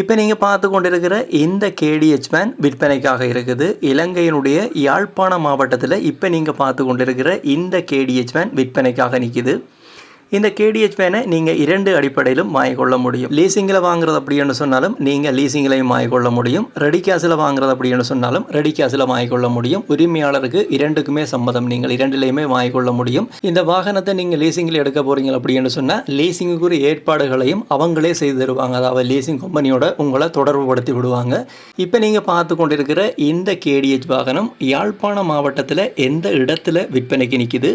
இப்போ நீங்கள் பார்த்து கொண்டிருக்கிற இந்த கேடிஹெச் வேன் விற்பனைக்காக இருக்குது. இலங்கையினுடைய யாழ்ப்பாண மாவட்டத்தில் இப்போ நீங்கள் பார்த்து கொண்டிருக்கிற இந்த கேடிஹெச் வேன் விற்பனைக்காக நிற்கிது இந்த கேடிஹெச் வேனை நீங்கள் இரண்டு அடிப்படையிலும் வாங்கிக்கொள்ள முடியும். லீசிங்கில் வாங்குறது அப்படின்னு சொன்னாலும் நீங்கள் லீசிங்கிலையும் வாங்கிக்கொள்ள முடியும். ரெடி கேஸில் வாங்குறது அப்படின்னு சொன்னாலும் ரெடி கேஸில் வாங்கிக்கொள்ள முடியும். உரிமையாளருக்கு இரண்டுக்குமே சம்மதம். நீங்கள் இரண்டிலையுமே வாங்கிக்கொள்ள முடியும். இந்த வாகனத்தை நீங்கள் லீசிங்கில் எடுக்க போகிறீங்க அப்படின்னு சொன்னால் லீசிங்குக்குரிய ஏற்பாடுகளையும் அவங்களே செய்து தருவாங்க. அதாவது லீசிங் கம்பெனியோட உங்களை தொடர்புபடுத்தி விடுவாங்க. இப்போ நீங்கள் பார்த்து கொண்டிருக்கிற இந்த கேடிஹெச் வாகனம் யாழ்ப்பாண மாவட்டத்தில் எந்த இடத்துல விற்பனைக்கு நிற்கிது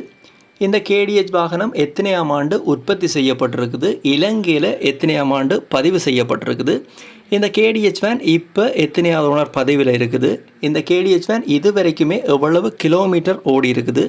இந்த கேடிஹெச் வாகனம் எத்தனையாம் ஆண்டு உற்பத்தி செய்யப்பட்டிருக்குது? இலங்கையில் எத்தனையாம் ஆண்டு பதிவு செய்யப்பட்டிருக்குது? இந்த கேடிஹெச் வேன் இப்போ எத்தனையாவது ஓனர் பதிவில் இருக்குது? இந்த கேடிஹெச் வேன் இது வரைக்குமே எவ்வளவு கிலோமீட்டர் ஓடி இருக்குது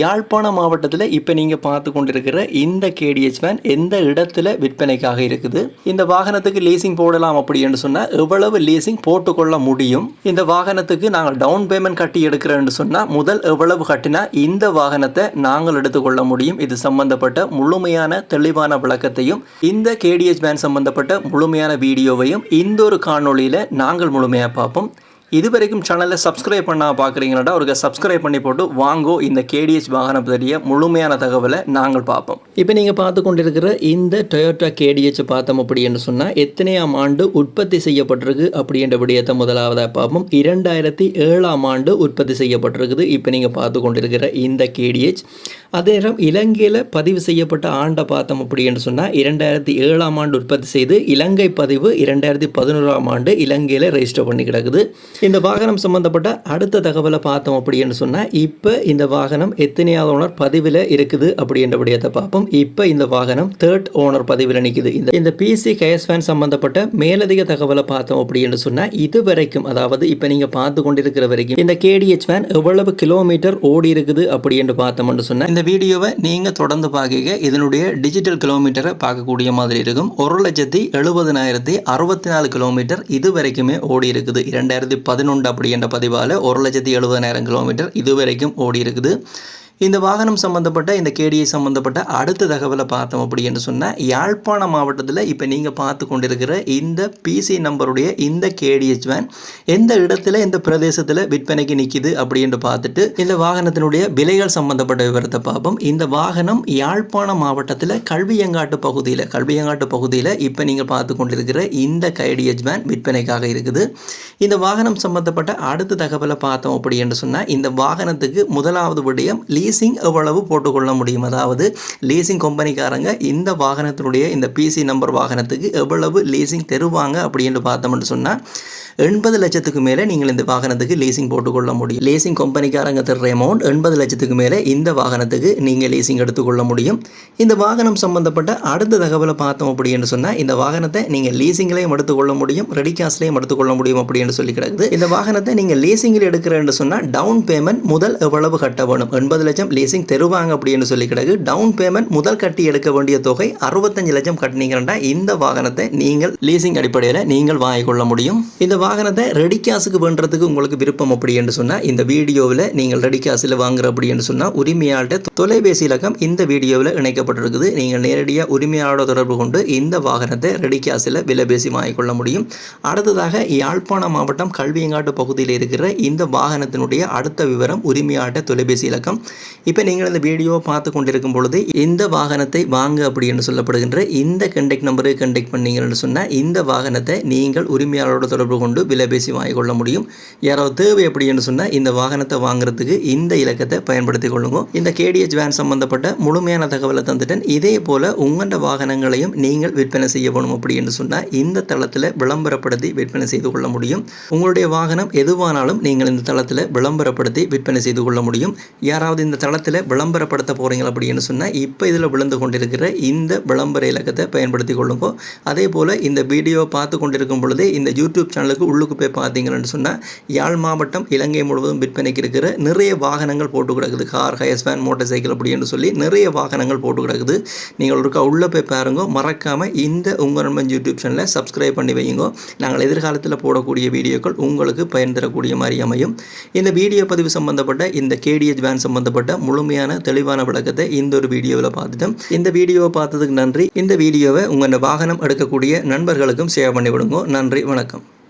யாழ்ப்பாண மாவட்டத்தில் இப்போ நீங்கள் பார்த்து கொண்டிருக்கிற இந்த கேடிஹெச் வேன் எந்த இடத்துல விற்பனைக்காக இருக்குது? இந்த வாகனத்துக்கு லீசிங் போடலாம் அப்படின்னு சொன்னால் எவ்வளவு லீசிங் போட்டுக்கொள்ள முடியும்? இந்த வாகனத்துக்கு நாங்கள் டவுன் பேமெண்ட் கட்டி எடுக்கிறேன்னு சொன்னால் முதல் எவ்வளவு கட்டினா இந்த வாகனத்தை நாங்கள் எடுத்துக்கொள்ள முடியும்? இது சம்பந்தப்பட்ட முழுமையான தெளிவான விளக்கத்தையும் இந்த கேடிஹெச் வேன் சம்பந்தப்பட்ட முழுமையான வீடியோவையும் இந்த ஒரு காணொளியில் நாங்கள் முழுமையாக பார்ப்போம். இது வரைக்கும் சேனலை சப்ஸ்கிரைப் பண்ணால் பார்க்குறீங்களாடா அவருக்கு சப்ஸ்கிரைப் பண்ணி போட்டு வாங்கோ இந்த கேடிஎச் வாகனம் பற்றிய முழுமையான தகவலை நாங்கள் பார்ப்போம். இப்போ நீங்கள் பார்த்து கொண்டிருக்கிற இந்த டொயோட்டா கேடிஹெச் பார்த்தோம் அப்படின்னு சொன்னால் எத்தனையாம் ஆண்டு உற்பத்தி செய்யப்பட்டிருக்கு அப்படின்ற விடயத்தை முதலாவதாக பார்ப்போம். இரண்டாயிரத்தி ஏழாம் ஆண்டு உற்பத்தி செய்யப்பட்டிருக்குது. இப்போ நீங்கள் பார்த்து கொண்டிருக்கிற இந்த கேடிஹெச் அதே நேரம் இலங்கையில் பதிவு செய்யப்பட்ட ஆண்டை பார்த்தோம் அப்படின்னு சொன்னால் இரண்டாயிரத்தி ஏழாம் ஆண்டு உற்பத்தி செய்து இலங்கை பதிவு இரண்டாயிரத்தி பதினோராம் ஆண்டு இலங்கையில் ரெஜிஸ்டர் பண்ணி கிடக்குது. இந்த வாகனம் சம்மந்தப்பட்ட அடுத்த தகவலை பார்த்தோம் அப்படின்னு சொன்னால் இப்போ இந்த வாகனம் எத்தனையாவது ஓனர் பதிவில் இருக்குது அப்படின்ற விடயத்தை பார்ப்போம். இப்போ இந்த வாகனம் தேர்ட் ஓனர் பதிவில் நிற்குது இந்த இந்த பிசி கேஸ் ஃபேன் சம்மந்தப்பட்ட மேலதிக தகவலை பார்த்தோம் அப்படின்னு சொன்னால் இது வரைக்கும் அதாவது இப்போ நீங்கள் பார்த்து கொண்டிருக்கிற வரைக்கும் இந்த கேடிஹெச் வேன் எவ்வளவு கிலோமீட்டர் ஓடி இருக்குது அப்படின்னு பார்த்தோம்னு சொன்னால் இந்த வீடியோவை நீங்கள் தொடர்ந்து பார்க்க இதனுடைய டிஜிட்டல் கிலோமீட்டரை பார்க்கக்கூடிய மாதிரி இருக்கும். ஒரு லட்சத்தி எழுபதனாயிரத்தி அறுபத்தி நாலு கிலோமீட்டர் இது வரைக்குமே ஓடி இருக்குது. இரண்டாயிரத்தி பதினொன்று அப்படின்ற பதிவால் ஒரு லட்சத்தி எழுபதாயிரம் கிலோமீட்டர் இது வரைக்கும் ஓடி இருக்குது இந்த வாகனம் சம்மந்தப்பட்ட இந்த கேடிஐ சம்மந்தப்பட்ட அடுத்த தகவலை பார்த்தோம் அப்படின்னு சொன்னால் யாழ்ப்பாண மாவட்டத்தில் இப்போ நீங்கள் பார்த்து கொண்டிருக்கிற இந்த பிசி நம்பருடைய இந்த கேடிஎச் வேன் எந்த இடத்துல இந்த பிரதேசத்தில் விற்பனைக்கு நிற்கிது அப்படின்ட்டு பார்த்துட்டு இந்த வாகனத்தினுடைய விலைகள் சம்மந்தப்பட்ட விவரத்தை பார்ப்போம். இந்த வாகனம் யாழ்ப்பாண மாவட்டத்தில் கல்வியங்காட்டு பகுதியில் கல்வியங்காட்டு பகுதியில் இப்போ நீங்கள் பார்த்து கொண்டிருக்கிற இந்த கேடிஹெச் வேன் விற்பனைக்காக இருக்குது. இந்த வாகனம் சம்மந்தப்பட்ட அடுத்த தகவலை பார்த்தோம் அப்படின்னு சொன்னால் இந்த வாகனத்துக்கு முதலாவது விடயம் லீசிங் எவ்வளவு போட்டுக்கொள்ள முடியும்? அதாவது லீசிங் கம்பெனிக்காரங்க இந்த வாகனத்தினுடைய இந்த பிசி நம்பர் வாகனத்துக்கு எவ்வளவு லீசிங் தருவாங்க அப்படின்னு பார்த்தோம்னு சொன்னால் எண்பது லட்சத்துக்கு மேலே நீங்கள் இந்த வாகனத்துக்கு லீசிங் போட்டுக்கொள்ள முடியும். லீசிங் கம்பெனிக்காரங்க தர்ற அமௌண்ட் எண்பது லட்சத்துக்கு மேலே இந்த வாகனத்துக்கு நீங்கள் லீசிங் எடுத்துக்கொள்ள முடியும். இந்த வாகனம் சம்பந்தப்பட்ட அடுத்த தகவலை பார்த்தோம் அப்படின்னு சொன்னால் இந்த வாகனத்தை நீங்கள் லீசிங்லேயும் எடுத்துக்கொள்ள முடியும் ரெடி காஸ்ட்லேயும் எடுத்துக்கொள்ள முடியும் அப்படின்னு சொல்லி கிடக்குது. இந்த வாகனத்தை நீங்கள் லீசிங்கில் எடுக்கிறேன்னு சொன்னால் டவுன் பேமெண்ட் முதல் எவ்வளவு கட்ட வேணும்? எண்பது லட்சம் லீசிங் தருவாங்க அப்படின்னு சொல்லி கிடக்கு. டவுன் பேமெண்ட் முதல் கட்டி எடுக்க வேண்டிய தொகை அறுபத்தஞ்சு லட்சம் கட்டினீங்கன்னா இந்த வாகனத்தை நீங்கள் லீசிங் அடிப்படையில் நீங்கள் வாங்கிக்கொள்ள முடியும். இந்த வாகனத்தை ரெடி கேஸுக்கு பண்ணுறதுக்கு உங்களுக்கு விருப்பம் அப்படி என்று சொன்னால் இந்த வீடியோவில் நீங்கள் ரெடி கேஸில் வாங்குற அப்படி என்று சொன்னால் உரிமையாளர்கிட்ட தொலைபேசி இலக்கம் இந்த வீடியோவில் இணைக்கப்பட்டிருக்குது. நீங்கள் நேரடியாக உரிமையாளரோட தொடர்பு கொண்டு இந்த வாகனத்தை ரெடி கேஸில் விலை பேசி வாங்கிக்கொள்ள முடியும். அடுத்ததாக யாழ்ப்பாண மாவட்டம் கல்வியங்காட்டு பகுதியில் இருக்கிற இந்த வாகனத்தினுடைய அடுத்த விவரம் உரிமையாளர்கிட்ட தொலைபேசி இலக்கம். இப்போ நீங்கள் இந்த வீடியோவை பார்த்து கொண்டிருக்கும் பொழுது இந்த வாகனத்தை வாங்க அப்படி என்று சொல்லப்படுகின்ற இந்த கண்டெக்ட் நம்பரை கண்டெக்ட் பண்ணீங்கன்னு சொன்னால் இந்த வாகனத்தை நீங்கள் உரிமையாளரோட தொடர்பு கொண்டு விலை பேசி வாங்கிக்கொள்ள முடியும். யாராவது தேவை அப்படி என்று சொன்னால் இந்த வாகனத்தை வாங்குறதுக்கு இந்த இலக்கத்தை பயன்படுத்தி கொள்ளுங்க. இந்த கேடிஎச் வேன் சம்பந்தப்பட்ட முழுமையான தகவலை தந்துட்டேன். இதே போல் உங்களோட வாகனங்களையும் நீங்கள் விற்பனை செய்ய வேணும் அப்படி என்று சொன்னால் இந்த தளத்தில் விளம்பரப்படுத்தி விற்பனை செய்து கொள்ள முடியும். உங்களுடைய வாகனம் எதுவானாலும் நீங்கள் இந்த தளத்தில் விளம்பரப்படுத்தி விற்பனை செய்து கொள்ள முடியும். யாராவது இந்த தளத்தில் விளம்பரப்படுத்த போகிறீங்க அப்படின்னு சொன்னால் இப்போ இதில் விழுந்து கொண்டிருக்கிற இந்த விளம்பர இலக்கத்தை பயன்படுத்தி கொள்ளுங்க. அதே போல் இந்த வீடியோ பார்த்து கொண்டிருக்கும் பொழுதே இந்த யூடியூப் சேனலுக்கு வீடியோக்கு உள்ளுக்கு போய் பார்த்தீங்கன்னு சொன்னால் யாழ் மாவட்டம் இலங்கை முழுவதும் விற்பனைக்கு இருக்கிற நிறைய வாகனங்கள் போட்டு கிடக்குது. Car Hiace van motorcycle அப்படின்னு சொல்லி நிறைய வாகனங்கள் போட்டு கிடக்குது. நீங்கள் ஒருக்கா உள்ளே போய் பாருங்க. மறக்காமல் இந்த உங்கள் நண்பன் யூடியூப் சேனலை சப்ஸ்கிரைப் பண்ணி வையுங்க. நாங்கள் எதிர்காலத்தில் போடக்கூடிய வீடியோக்கள் உங்களுக்கு பயன் தரக்கூடிய மாதிரி அமையும். இந்த வீடியோ பதிவு சம்பந்தப்பட்ட இந்த கேடிஎச் வேன் சம்பந்தப்பட்ட முழுமையான தெளிவான விளக்கத்தை இந்த ஒரு வீடியோவில் பார்த்துட்டோம். இந்த வீடியோவை பார்த்ததுக்கு நன்றி. இந்த வீடியோவை உங்கள் வாகனம் எடுக்கக்கூடிய நண்பர்களுக்கும் ஷேர் பண்ணி விடுங்க. நன்றி. வணக்கம்.